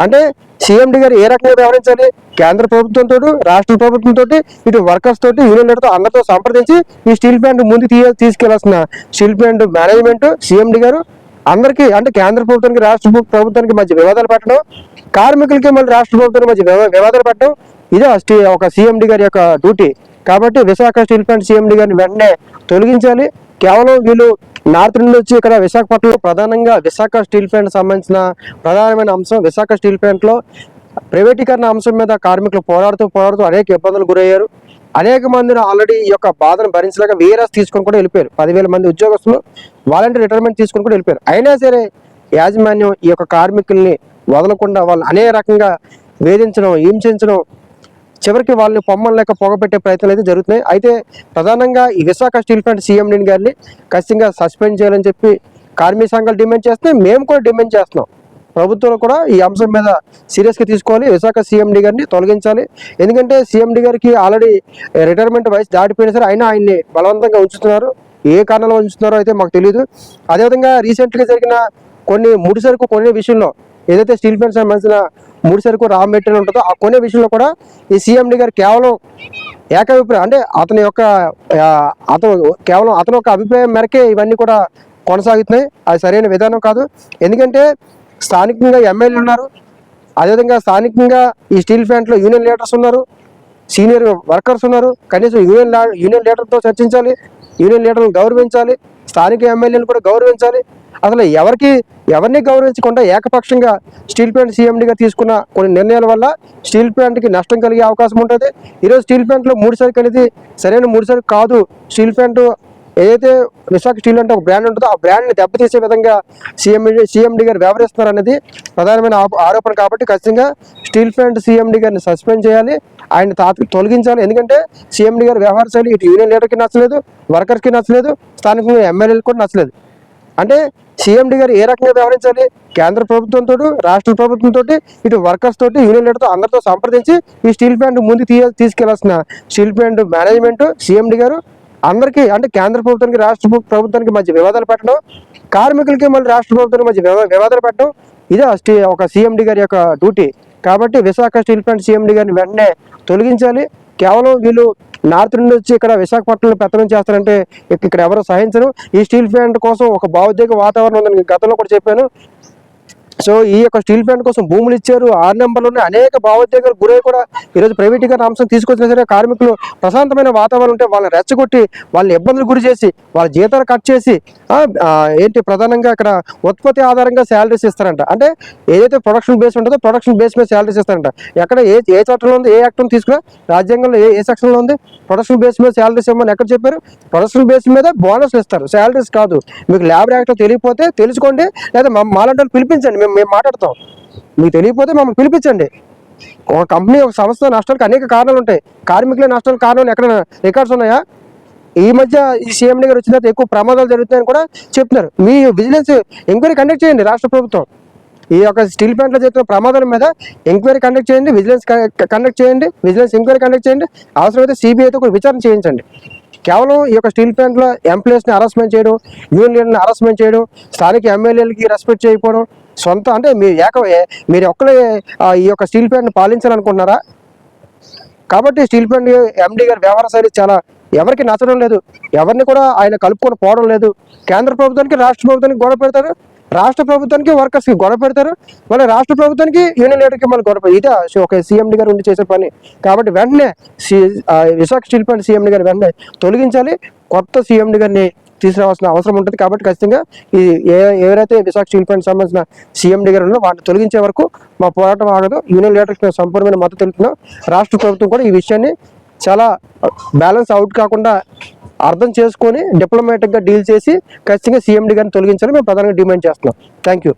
అంటే సీఎండి గారు ఏ రకంగా వ్యవహరించాలి? కేంద్ర ప్రభుత్వంతో రాష్ట్ర ప్రభుత్వంతో ఇటు వర్కర్స్ తోటి యూనియన్లతో అందరితో సంప్రదించి ఈ స్టీల్ ప్లాంట్ ముందు తీసుకెళ్ళాల్సిన స్టీల్ ప్లాంట్ మేనేజ్మెంట్ సీఎండి గారు అందరికీ అంటే కేంద్ర ప్రభుత్వానికి రాష్ట్ర ప్రభుత్వానికి మధ్య వివాదాలు పెట్టడం కార్మికులకి మళ్ళీ రాష్ట్ర ప్రభుత్వానికి మధ్య వివా- వివాదాలు పెట్టడం ఇదే ఒక సీఎండి గారి యొక్క డ్యూటీ. కాబట్టి విశాఖ స్టీల్ ప్లాంట్ సీఎండి గారిని వెంటనే తొలగించాలి. కేవలం వీళ్ళు నార్త్ నుండి వచ్చి ఇక్కడ విశాఖపట్నంలో ప్రధానంగా విశాఖ స్టీల్ ప్లాంట్ సంబంధించిన ప్రధానమైన అంశం విశాఖ స్టీల్ ప్లాంట్లో ప్రైవేటీకరణ అంశం మీద కార్మికులు పోరాడుతూ పోరాడుతూ అనేక ఇబ్బందులు గురయ్యారు. అనేక మందిని ఆల్రెడీ ఈ యొక్క బాధను భరించలేక వేరేస్ తీసుకొని కూడా వెళ్ళిపోయారు. పదివేల మంది ఉద్యోగస్తులు వాలంటీర్ రిటైర్మెంట్ తీసుకొని కూడా వెళ్ళిపోయారు. అయినా సరే యాజమాన్యం ఈ యొక్క కార్మికుల్ని వదలకుండా వాళ్ళు అనేక రకంగా వేధించడం హింసించడం చివరికి వాళ్ళని పొమ్మని లేక పొగపెట్టే ప్రయత్నాలు అయితే జరుగుతున్నాయి. అయితే ప్రధానంగా ఈ విశాఖ స్టీల్ ప్లాంట్ సీఎం డీన్ గారిని ఖచ్చితంగా సస్పెండ్ చేయాలని చెప్పి కార్మిక సంఘాలు డిమాండ్ చేస్తే మేము కూడా డిమాండ్ చేస్తున్నాం. ప్రభుత్వం కూడా ఈ అంశం మీద సీరియస్గా తీసుకోవాలి. విశాఖ సీఎండి గారిని తొలగించాలి. ఎందుకంటే సీఎండి గారికి ఆల్రెడీ రిటైర్మెంట్ వయసు దాటిపోయినా సరే అయినా ఆయన్ని బలవంతంగా ఉంచుతున్నారు. ఏ కారణంలో ఉంచుతున్నారో అయితే మాకు తెలియదు అదేవిధంగా రీసెంట్గా జరిగిన కొన్ని ముడిసరుకు కొన్ని కొనే విషయంలో ఏదైతే స్టీల్ ప్లాంట్ సంబంధించిన ముడి సరుకు రా మెటీరియల్ ఉంటుందో ఆ కొనే విషయంలో కూడా ఈ సీఎండి గారు కేవలం ఏకాభిప్రాయం అంటే అతని యొక్క అతను కేవలం అతని యొక్క అభిప్రాయం మేరకే ఇవన్నీ కూడా కొనసాగుతున్నాయి. అది సరైన విధానం కాదు. ఎందుకంటే స్థానికంగా ఎమ్మెల్యేలు ఉన్నారు. అదేవిధంగా స్థానికంగా ఈ స్టీల్ ప్లాంట్లో యూనియన్ లీడర్స్ ఉన్నారు. సీనియర్ వర్కర్స్ ఉన్నారు. కనీసం యూనియన్ లా- యూనియన్ లీడర్తో చర్చించాలి. యూనియన్ లీడర్ను గౌరవించాలి. స్థానిక ఎమ్మెల్యేలు కూడా గౌరవించాలి. అసలు ఎవరికి ఎవరిని గౌరవించకుండా ఏకపక్షంగా స్టీల్ ప్లాంట్ సీఎండీగా తీసుకున్న కొన్ని నిర్ణయాల వల్ల స్టీల్ ప్లాంట్కి నష్టం కలిగే అవకాశం ఉంటుంది. ఈరోజు స్టీల్ ప్లాంట్లో మూడు సరుకు అనేది సరైన మూడు సరుకు కాదు. స్టీల్ ప్లాంట్ ఏదైతే విశాఖ స్టీల్ అంటే ఒక బ్రాండ్ ఉంటుందో ఆ బ్రాండ్ని దెబ్బతీసే విధంగా సీఎం సీఎండీ గారు వ్యవహరిస్తున్నారు అనేది ప్రధానమైన ఆరోపణ కాబట్టి ఖచ్చితంగా స్టీల్ ప్లాంట్ సీఎండీ గారిని సస్పెండ్ చేయాలి. ఆయన తాత తొలగించాలి. ఎందుకంటే సీఎండీ గారు వ్యవహార శైలి ఇటు యూనియన్ లీడర్కి నచ్చలేదు వర్కర్స్కి నచ్చలేదు స్థానికంగా ఎమ్మెల్యేలకు కూడా నచ్చలేదు. అంటే సీఎండీ గారు ఏ రకంగా వ్యవహరించాలి? కేంద్ర ప్రభుత్వంతో రాష్ట్ర ప్రభుత్వంతో ఇటు వర్కర్స్ తోటి యూనియన్ లీడర్తో అందరితో సంప్రదించి ఈ స్టీల్ ప్లాంట్ ముందు తీసుకెళ్ళాల్సిన స్టీల్ ప్లాంట్ మేనేజ్మెంట్ సీఎండి గారు అందరికీ అంటే కేంద్ర ప్రభుత్వానికి రాష్ట్ర ప్రభుత్వానికి మధ్య వివాదాలు పెట్టడం కార్మికులకి మళ్ళీ రాష్ట్ర ప్రభుత్వానికి మధ్య వివాదాలు పెట్టడం ఇదే స్టీ ఒక సీఎండీ గారి యొక్క డ్యూటీ. కాబట్టి విశాఖ స్టీల్ ప్లాంట్ సీఎండీ గారిని వెంటనే తొలగించాలి. కేవలం వీళ్ళు నార్త్ నుండి వచ్చి ఇక్కడ విశాఖపట్నంలో పెత్తనం చేస్తారంటే ఇక్కడ ఎవరు సహించరు. ఈ స్టీల్ ప్లాంట్ కోసం ఒక భావోద్వేగ వాతావరణం ఉందని గతంలో కూడా చెప్పాను. సో ఈ యొక్క స్టీల్ ప్లాంట్ కోసం భూములు ఇచ్చారు. ఆరు నెంబర్లోనే అనేక భావోద్వేగాలు గురై కూడా ఈరోజు ప్రైవేటీకరణ అంశం తీసుకొచ్చినా సరే కార్మికులు ప్రశాంతమైన వాతావరణం ఉంటే వాళ్ళని రెచ్చగొట్టి వాళ్ళని ఇబ్బందులు గురి చేసి వాళ్ళ జీతాలు కట్ చేసి ఏంటి ప్రధానంగా ఇక్కడ ఉత్పత్తి ఆధారంగా శాలరీస్ ఇస్తారంట. అంటే ఏదైతే ప్రొడక్షన్ బేస్ ఉంటుందో ప్రొడక్షన్ బేస్ మీద శాలరీస్ ఇస్తారంట. ఎక్కడ ఏ ఏ చట్టంలో ఉంది ఏ యాక్ట్ తీసుకున్నా రాజ్యాంగంలో ఏ ఏ సెక్షన్లో ఉంది ప్రొడక్షన్ బేస్ మీద శాలరీస్ ఇవ్వమని ఎక్కడ చెప్పారు? ప్రొడక్షన్ బేస్ మీద బోనస్ ఇస్తారు. శాలరీస్ కాదు. మీకు ల్యాబ్ యాక్ట్ తెలియకపోతే తెలుసుకోండి లేదా మా మాలాంటి పిలిపించండి. మేము మేము మాట్లాడతాం. మీకు తెలియకపోతే మమ్మల్ని పిలిపించండి. ఒక కంపెనీ ఒక సంస్థ నష్టాలకు అనేక కారణాలు ఉంటాయి. కార్మికుల నష్టాలకు కారణాలు ఎక్కడ రికార్డ్స్ ఉన్నాయా? ఈ మధ్య ఈ సీఎం గారు వచ్చిన తర్వాత ఎక్కువ ప్రమాదాలు జరుగుతాయని కూడా చెప్తున్నారు. మీ విజిలెన్స్ ఎంక్వైరీ కండక్ట్ చేయండి రాష్ట్ర ప్రభుత్వం. ఈ యొక్క స్టీల్ ప్లాంట్లో జరుగుతున్న ప్రమాదాల మీద ఎంక్వైరీ కండక్ట్ చేయండి. విజిలెన్స్ కండక్ట్ చేయండి. విజిలెన్స్ ఎంక్వైరీ కండక్ట్ చేయండి. అవసరమైతే సిబిఐతో కూడా విచారణ చేయించండి. కేవలం ఈ యొక్క స్టీల్ ప్లాంట్లో ఎంప్లాయీస్ని హరాస్మెంట్ చేయడం యూనియన్ లీడర్ని హరాస్మెంట్ చేయడం స్థానిక ఎమ్మెల్యేలకి రెస్పెక్ట్ చేయకపోవడం సొంత అంటే మీరు ఏక మీరు ఒక్కలే ఈ యొక్క స్టీల్ ప్లాంట్ని పాలించాలనుకుంటున్నారా? కాబట్టి స్టీల్ ప్లాంట్ ఎండీ గారి వ్యవహార శైలి చాలా ఎవరికి నచ్చడం లేదు. ఎవరిని కూడా ఆయన కలుపుకొని పోవడం లేదు. కేంద్ర ప్రభుత్వానికి రాష్ట్ర ప్రభుత్వానికి గొడవ పెడతారు. రాష్ట్ర ప్రభుత్వానికి వర్కర్స్కి గొడవ పెడతారు. మళ్ళీ రాష్ట్ర ప్రభుత్వానికి యూనియన్ లీడర్కి మళ్ళీ గొడవ ఇదే ఒక సీఎండి గారు ఉండి చేసే పని. కాబట్టి వెంటనే విశాఖ స్టీల్ ప్లాంట్ సీఎండి గారు వెంటనే తొలగించాలి. కొత్త సీఎండి గారిని తీసుకురావాల్సిన అవసరం ఉంటుంది. కాబట్టి ఖచ్చితంగా ఈ ఏ ఎవరైతే విశాఖ స్టీల్ ప్లాంట్ సంబంధించిన సీఎండి గారు ఉన్నారో వాటిని తొలగించే వరకు మా పోరాటం ఆగదు. యూనియన్ లీడర్స్ మేము సంపూర్ణమైన మద్దతు తెలుపుతున్నాం. రాష్ట్ర ప్రభుత్వం కూడా ఈ విషయాన్ని చాలా బ్యాలెన్స్ అవుట్ కాకుండా అర్థం చేసుకొని డిప్లొమాటిక్గా డీల్ చేసి ఖచ్చితంగా సీఎండీ గారిని తొలగించాలని మేము ప్రధానంగా డిమాండ్ చేస్తున్నాం. Thank you